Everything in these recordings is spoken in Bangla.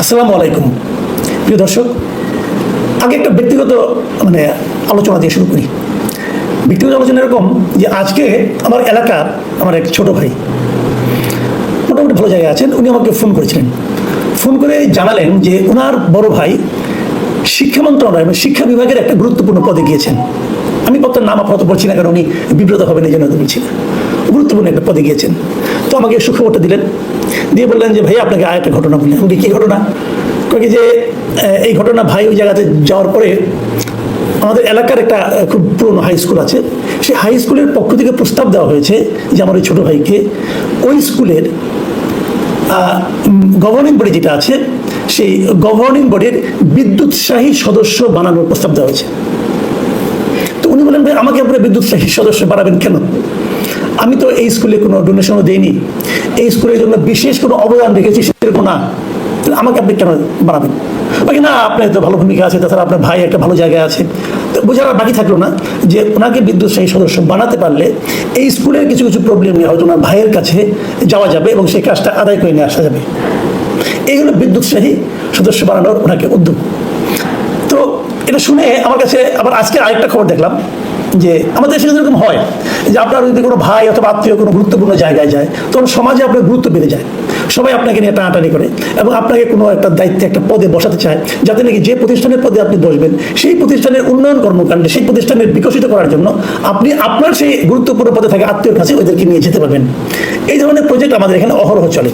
আসসালামু আলাইকুম। প্রিয় দর্শক, আগে একটা ব্যক্তিগত মানে আলোচনা দিয়ে শুরু করি। ব্যক্তিগত আলোচনা এরকম যে আজকে আমার এলাকার আমার এক ছোট ভাই, মোটামুটি ভালো জায়গায় আছেন, উনি আমাকে ফোন করেছিলেন। ফোন করে জানালেন যে ওনার বড় ভাই শিক্ষা মন্ত্রণালয় মানে শিক্ষা বিভাগের একটা গুরুত্বপূর্ণ পদে গিয়েছেন। আমি পদের নাম আপাতত বলছি না, কারণ উনি বিব্রত হবেন, এই জন্য বলছি না। গুরুত্বপূর্ণ একটা পদে গিয়েছেন। তো আমাকে সুখবরটা দিলেন। দিয়ে বললেন যে, ভাই, আপনাকে আর একটা ঘটনা বলি। আমি কী ঘটনা? কী যে এই ঘটনা ভাই ওই জায়গাতে যাওয়ার পরে আমাদের এলাকার একটা খুব পুরনো হাই স্কুল আছে। সেই হাই স্কুলের পক্ষ থেকে প্রস্তাব দেওয়া হয়েছে যে, আমার ওই ছোটো ভাইকে ওই স্কুলের গভর্নিং বডি যেটা আছে, সেই গভর্নিং বডির বিদ্যুৎসাহী সদস্য বানানোর প্রস্তাব দেওয়া হয়েছে। তো উনি বলেন ভাই, আমাকে আপনারা বিদ্যুৎসাহী সদস্য বানাবেন কেন? আমি তো এই স্কুলে কোনো ডোনেশনও দেইনি। এই স্কুলের জন্য বিশেষ কোনো অবদান রেখেছি সেরকম না। আমাকে আপনি কেন বানাবেন বাকি না, আপনার তো ভালো ভূমিকা আছে, তাছাড়া আপনার ভাই একটা ভালো জায়গায় আছে। তো বোঝার বাকি থাকল না যে ওনাকে বিদ্যুৎসাহী সদস্য বানাতে পারলে এই স্কুলের কিছু কিছু প্রবলেম নিয়ে হয়তো ওনার ভাইয়ের কাছে যাওয়া যাবে এবং সেই কাজটা আদায় করে নিয়ে আসা যাবে। এই হলো বিদ্যুৎসাহী সদস্য বানানোর ওনাকে উদ্যোগ। তো এটা শুনে আমার কাছে আবার আজকে আরেকটা খবর দেখলাম। যে আমাদের দেশে এরকম হয়, যে আপনার যদি কোনো ভাই অথবা আত্মীয় কোনো গুরুত্বপূর্ণ জায়গায় যায়, তখন সমাজে আপনার গুরুত্ব বেড়ে যায়। সবাই আপনাকে নিয়ে টানাটানি করে এবং আপনাকে কোনো একটা দায়িত্বে, একটা পদে বসাতে চায়, যাতে নাকি যে প্রতিষ্ঠানের পদে আপনি বসবেন, সেই প্রতিষ্ঠানের উন্নয়ন কর্মকাণ্ডে, সেই প্রতিষ্ঠানের বিকশিত করার জন্য আপনি আপনার সেই গুরুত্বপূর্ণ পদে থাকা আত্মীয়র কাছে ওদেরকে নিয়ে যেতে পারবেন। এই ধরনের প্রজেক্ট আমাদের এখানে অহরহ চলে।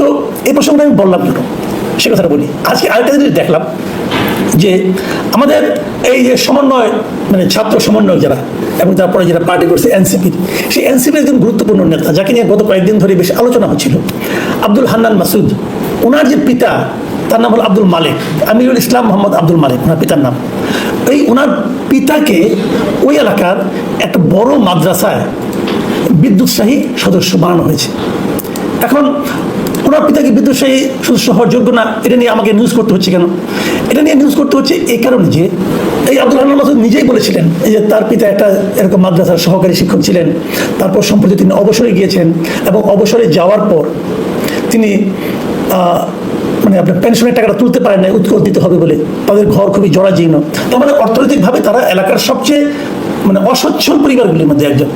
তো এই প্রসঙ্গে আমি বললাম কেন? সে কথাটা বলি। আজকে আরেকটা জিনিস দেখলাম। যে আমাদের এই যে সমন্বয় মানে ছাত্র সমন্বয় যারা, এবং তারপরে যারা পার্টি করছে এনসিপির সেই এনসিপির একজন গুরুত্বপূর্ণ নেতা, যাকে নিয়ে গত কয়েকদিন ধরে বেশ আলোচনা হচ্ছিল। আব্দুল হান্নান মাসুদ ওনার যে পিতা, তার নাম হলো আব্দুল মালিক, আমিরুল ইসলাম মোহাম্মদ আব্দুল মালিক ওনার পিতার নাম। এই ওনার পিতাকে ওই এলাকার একটা বড় মাদ্রাসায় বিদ্যুৎসাহী সদস্য বানানো হয়েছে। এখন ওনার পিতাকে বিদ্যুৎসাহী সদস্য হওয়ার যোগ্য না, এটা নিয়ে আমাকে নিউজ করতে হচ্ছে কেন? এটা নিয়ে নিউজ করতে হচ্ছে এই কারণে যে এই আব্দুল রহমান মাসুদ নিজেই বলেছিলেন যে তার পিতা একটা এরকম মাদ্রাসার সহকারী শিক্ষক ছিলেন, তারপর সম্প্রতি তিনি অবসরে গিয়েছেন এবং অবসরে যাওয়ার পর তিনি মানে আপনার পেনশনের টাকাটা তুলতে পারেন না উৎকোচ দিতে হবে বলে। তাদের ঘর খুবই জরাজীর্ণ। তার মানে অর্থনৈতিকভাবে তারা এলাকার সবচেয়ে মানে অসচ্ছল পরিবারগুলির মধ্যে একজন।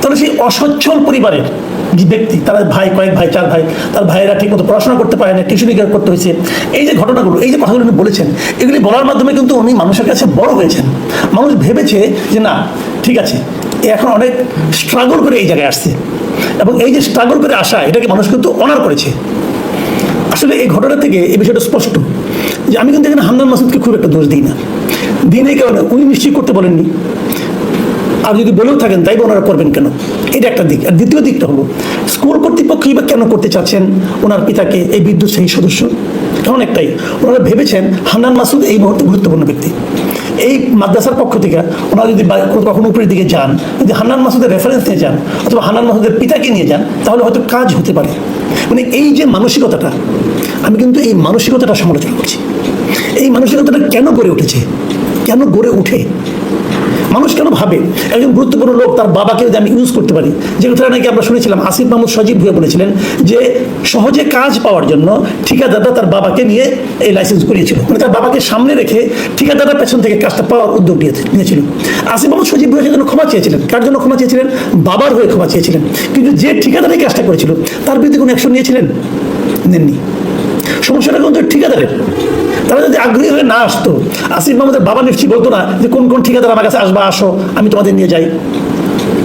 তাহলে সেই অসচ্ছল পরিবারের ব্যক্তি তারা ভাই কয়েক ভাই, চার ভাই, তার ভাইয়েরা ঠিক মতো পড়াশোনা করতে পারে না টিউশনি করতে হয়েছে। এই যে ঘটনাগুলো, এই যে কথাগুলো উনি বলেছেন, এগুলি বলার মাধ্যমে কিন্তু উনি মানুষের কাছে বড় হয়েছেন। মানুষ ভেবেছে যে, না, ঠিক আছে এখন অনেক স্ট্রাগল করে এই জায়গায় আসছে। এবং এই যে স্ট্রাগল করে আসা, এটাকে মানুষ কিন্তু অনার করেছে। আসলে এই ঘটনা থেকে এই বিষয়টা স্পষ্ট যে, আমি কিন্তু এখানে হামদান মাসুদকে খুব একটা দোষ দিই না। এই কারণে উনি নিশ্চয়ই করতে বলেননি। আর যদি বলেও থাকেন তাই ওনারা করবেন কেন? এটা একটা দিক। আর দ্বিতীয় দিকটা হলো, স্কুল কর্তৃপক্ষই বা কেন করতে চাচ্ছেন? ওনার পিতাকে এই বিদ্যুৎ সেই সদস্য। কারণ একটাই, ওনারা ভেবেছেন হান্নান মাসুদ এই মুহূর্তে গুরুত্বপূর্ণ ব্যক্তি। এই মাদ্রাসার পক্ষ থেকে ওনারা যদি কখনো উপরের দিকে যান, যদি হান্নান মাসুদের রেফারেন্স নিয়ে যান, অথবা হান্নান মাসুদের পিতাকে নিয়ে যান, তাহলে হয়তো কাজ হতে পারে। মানে এই যে মানসিকতাটা, আমি কিন্তু এই মানসিকতাটা সমালোচনা করছি। এই মানসিকতাটা কেন গড়ে উঠেছে? কেন গড়ে উঠে মানুষ কেন ভাবে? একজন গুরুত্বপূর্ণ লোক তার বাবাকে যদি আমি ইউজ করতে পারি, যে কথাটা নাকি আমরা শুনেছিলাম, আসিফ মাহমুদ সজীব ভুয়ে বলেছিলেন যে, সহজে কাজ পাওয়ার জন্য ঠিকাদাররা তার বাবাকে নিয়ে এই লাইসেন্স করিয়েছিল। মানে তার বাবাকে সামনে রেখে ঠিকাদাররা পেছন থেকে কাজটা পাওয়ার উদ্যোগ নিয়েছে নিয়েছিল। আসিফ মাহমুদ সজীব ভুয়ে সেজন্য ক্ষমা চেয়েছিলেন। কার জন্য ক্ষমা চেয়েছিলেন? বাবার হয়ে ক্ষমা চেয়েছিলেন। কিন্তু যে ঠিকাদার এই কাজটা করেছিল, তার বিরুদ্ধে কোনো অ্যাকশন নিয়েছিলেন? নেননি। সমস্যাটা কিন্তু ঠিকাদারের। তারা যদি আগ্রহী হয়ে না আসতো, আসিফ মাহমুদের বাবা নিশ্চয়ই বলতো না যে, কোন কোন ঠিকাদার আমার কাছে আসবা, আসো, আমি তোমাদের নিয়ে যাই।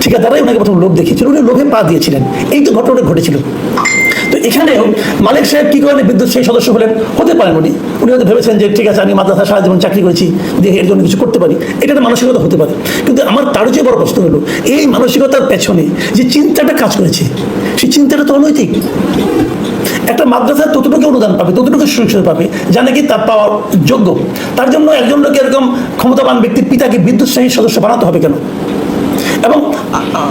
ঠিকাদারাই ওনাকে প্রথম লোভ দেখিয়েছিল, উনি লোভে পা দিয়েছিলেন। এই তো ঘটনাটা ঘটেছিল। তো এখানেও মালিক সাহেব কি কারণে বিদ্যুৎ সেই সদস্য হলেন? হতে পারেন উনি। উনি হয়তো ভেবেছেন যে, ঠিক আছে, আমি মাদ্রাসা সারা জীবন চাকরি করেছি দিয়ে এর জন্য কিছু করতে পারি। এটা একটা মানসিকতা হতে পারে। কিন্তু আমার তারও চেয়ে বড় প্রশ্ন হলো, এই মানসিকতার পেছনে যে চিন্তাটা কাজ করেছে, সেই চিন্তাটা তো অনৈতিক। একটা মাদ্রাসা ততটুকু অনুদান পাবে, ততটুকু সুযোগ পাবে যা নাকি তার পাওয়ার যোগ্য। তার জন্য একজন লোক এরকম ক্ষমতাবান ব্যক্তির পিতাকে বিদ্যুৎসাহী সদস্য বানাতে হবে কেন? এবং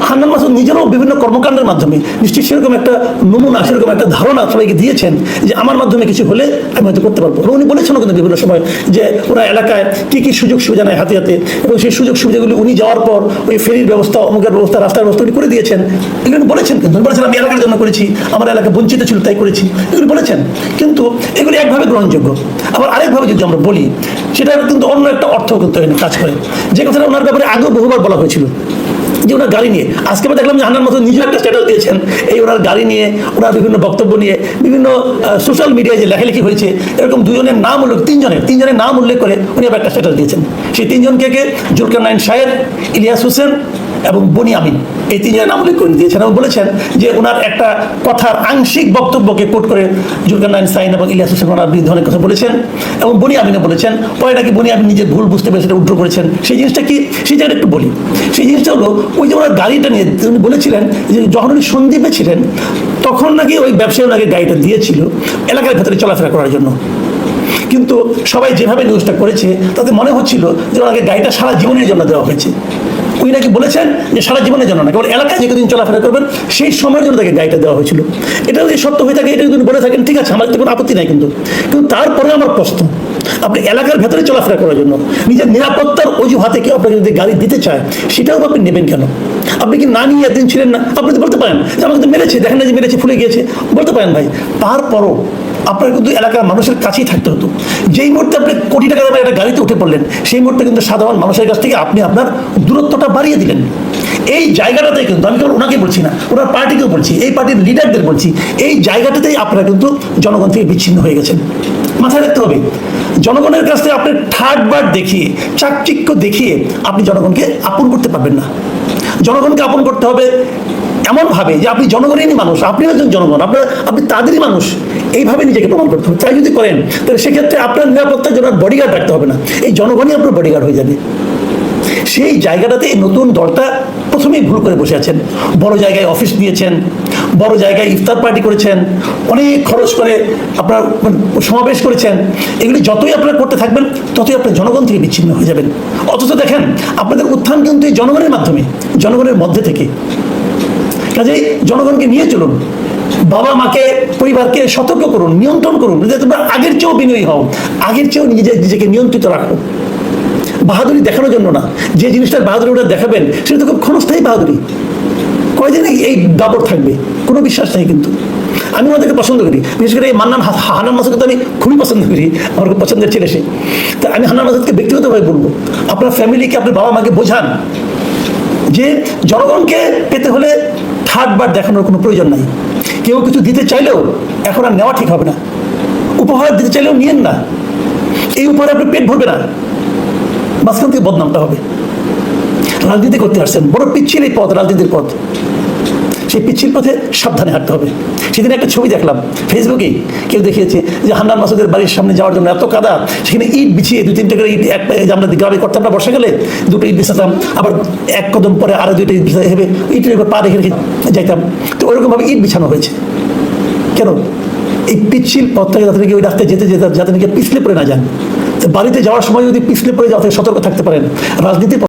হান্নান মাসুদ নিজেরও বিভিন্ন কর্মকাণ্ডের মাধ্যমে, নিশ্চয়ই সেরকম একটা নমুনা, সেরকম একটা ধারণা সবাইকে দিয়েছেন যে আমার মাধ্যমে কিছু হলে আমি হয়তো করতে পারব। এবং উনি বলেছেন কিন্তু বিভিন্ন সময় যে ওরা এলাকায় কি কি সুযোগ সুবিধা নেয় হাতে হাতে, এবং সেই সুযোগ সুবিধাগুলি উনি যাওয়ার পর ওই ফেরির ব্যবস্থা, অমুকের ব্যবস্থা, রাস্তার ব্যবস্থা করে দিয়েছেন। এগুলো বলেছেন কিন্তু বলেছেন, আমি এলাকার জন্য করেছি, আমার এলাকা বঞ্চিত ছিল, তাই করেছি। এগুলি বলেছেন। কিন্তু এগুলি একভাবে গ্রহণযোগ্য। আবার আরেকভাবে যদি আমরা বলি সেটা কিন্তু অন্য একটা অর্থ কিন্তু কাজ করে। যে কথাটা ওনার ব্যাপারে আগেও বহুবার বলা হয়েছিল। যে ওনার গাড়ি নিয়ে, আজকে আমরা দেখলাম যে হান্নান মতো নিজেও একটা স্ট্যাটাস দিয়েছেন। এই ওনার গাড়ি নিয়ে, ওনার বিভিন্ন বক্তব্য নিয়ে, বিভিন্ন সোশ্যাল মিডিয়ায় যে লেখালেখি হয়েছে, এরকম দুজনের নাম উল্লেখ, তিনজনের তিনজনের নাম উল্লেখ করে উনি আবার একটা স্ট্যাটাস দিয়েছেন। সেই তিনজনকে কে জুলকার নাইন শায়ের ইলিয়াস হোসেন এবং বনি আমিন। এই তিনজনের নাম উল্লেখ করে দিয়েছেন এবং বলেছেন যে ওনার একটা কথার আংশিক বক্তব্যকে কোট করে জুলকার নাইন সাইন এবং ইলিয়াস হোসেন ওনার বিরুদ্ধে অনেক কথা বলেছেন এবং বনি আমিনে বলেছেন, পরে নাকি বনি আমিন নিজের ভুল বুঝতে পেরে সেটা উদ্র করেছেন। সেই জিনিসটা কি? সেই জায়গাটা একটু বলি। সেই জিনিসটা হলো, ওই যে ওনার গাড়িটা নিয়ে উনি বলেছিলেন যে যখন উনি সন্দীপে ছিলেন, তখন নাকি ওই ব্যবসায়ী ওনাকে গাড়িটা দিয়েছিল এলাকার ভেতরে চলাফেরা করার জন্য। কিন্তু সবাই যেভাবে নিউজটা করেছে, তাতে মনে হচ্ছিল যে ওনাকে গাড়িটা সারা জীবনের জন্য দেওয়া হয়েছে। উনি নাকি বলেছেন যে সারা জীবনের জন্য না, কেবল এলাকায় যে কদিন চলাফেরা করবেন, সেই সময়ের জন্য তাকে গাড়িটা দেওয়া হয়েছিল। এটা যদি সত্য হয়ে থাকে, এটা যদি বলে থাকেন, ঠিক আছে, আমার কোনো আপত্তি নাই কিন্তু। কিন্তু তারপরে আমার প্রশ্ন, আপনি এলাকার ভেতরে চলাফেরা করার জন্য নিজের নিরাপত্তার অজুহাতে কেউ আপনাকে যদি গাড়ি দিতে চায়, সেটাও আপনি নেবেন কেন? আপনি কি না নিয়ে একদিন ছিলেন না? আপনি তো বলতে পারেন যে আমাকে তো মেরেছে, দেখেন না যে মেরেছে, ফুলে গিয়েছে। বলতে পারেন ভাই, তারপরও আপনার কিন্তু এলাকার মানুষের কাছেই থাকতে হতো। যেই মুহূর্তে আপনি কোটি টাকা দামের একটা গাড়িতে উঠে পড়লেন, সেই মুহূর্তে কিন্তু সাধারণ মানুষের কাছ থেকে আপনি আপনার দূরত্বটা বাড়িয়ে দিলেন। এই জায়গাটাতে কিন্তু আমি কেবল ওনাকে বলছি না, ওনার পার্টিকেও বলছি, এই পার্টির লিডারদের বলছি, এই জায়গাটাতেই আপনারা কিন্তু জনগণ থেকে বিচ্ছিন্ন হয়ে গেছেন। মাথায় রাখতে হবে, জনগণের কাছ থেকে আপনি থার্ড বার দেখিয়ে, চাকচিক্য দেখিয়ে আপনি জনগণকে আপন করতে পারবেন না। জনগণকে আপন করতে হবে এমনভাবে যে আপনি জনগণেরই মানুষ, আপনিও একজন জনগণ, আপনার, আপনি তাদেরই মানুষ, এইভাবে নিজেকে প্রমাণ করতে হবে। তাই যদি করেন, তাহলে সেক্ষেত্রে আপনার নিরাপত্তার জন্য বডিগার্ড রাখতে হবে না। এই জনগণই আপনার বডিগার্ড হয়ে যাবে। সেই জায়গাটাতে এই নতুন দলটা প্রথমেই ভুল করে বসে আছেন। বড় জায়গায় অফিস দিয়েছেন, বড় জায়গায় ইফতার পার্টি করেছেন, অনেক খরচ করে আপনার মানে সমাবেশ করেছেন। এগুলি যতই আপনারা করতে থাকবেন, ততই আপনার জনগণ থেকে বিচ্ছিন্ন হয়ে যাবেন। অথচ দেখেন, আপনাদের উত্থান কিন্তু এই জনগণের মাধ্যমে, জনগণের মধ্যে থেকে। কাজেই জনগণকে নিয়ে চলুন। বাবা মাকে, পরিবারকে সতর্ক করুন, নিয়ন্ত্রণ করুন, যাতে তোমরা আগের চেয়েও বিনয়ী হও। আগের চেয়েও নিজে, নিজেকে নিয়ন্ত্রিত রাখো। বাহাদুরি দেখানোর জন্য না। যে জিনিসটার বাহাদুরি ওটা দেখাবেন, সেটা তো খুব ক্ষণস্থায়ী বাহাদুরি। কয়দিন এই- দাবর থাকবে? কোনো বিশ্বাস নেই কিন্তু। আমি ওনাদেরকে পছন্দ করি। বিশেষ করে এই মান্নান হানান মাসুদকে তো আমি খুবই পছন্দ করি। আমার খুব পছন্দের ছেলে সে। তা আমি হান্নান মাসুদকে ব্যক্তিগতভাবে বলব, আপনার ফ্যামিলিকে আপনার বাবা মাকে বোঝান যে জনগণকে পেতে হলে থার্ড বার দেখানোর কোনো প্রয়োজন নাই। কেউ কিছু দিতে চাইলেও এখন আর নেওয়া ঠিক হবে না। উপহার দিতে চাইলেও নিয়েন না। এই উপহারে আপনি পেট ভরবে না। মাঝখান থেকে বদনামটা হবে। রাজনীতি করতে আসছেন। বড় পিচ্ছিল এই পথ, রাজনীতির পথ। সেই পিচ্ছিল পথে সাবধানে হাঁটতে হবে। সেদিন একটা ছবি দেখলাম। ফেসবুকেই কেউ দেখিয়েছে যে হান্নান মাসুদের বাড়ির সামনে যাওয়ার জন্য এত কাদা, সেখানে ইট বিছিয়ে দু তিনটে করে ইট এক আমরা গ্রামে করতাম না বর্ষাকালে দুটো ইট বিছাতাম আবার এক কদম পরে আরও দুইটা ইট বিছাতে হবে ইটের উপর পা রেখে রেখে যাইতাম। তো ওইরকমভাবে ইট বিছানো হয়েছে। কেন? এই পিচ্ছিল থেকে যাতে নাকি ওই রাস্তায় যেতে যেতে যাতে নাকি পিছলে পড়ে না যান। বাড়িতে যাওয়ার সময় যদি পিছলে পড়ে যাওয়া সতর্ক থাকতে পারেন। রাজনীতির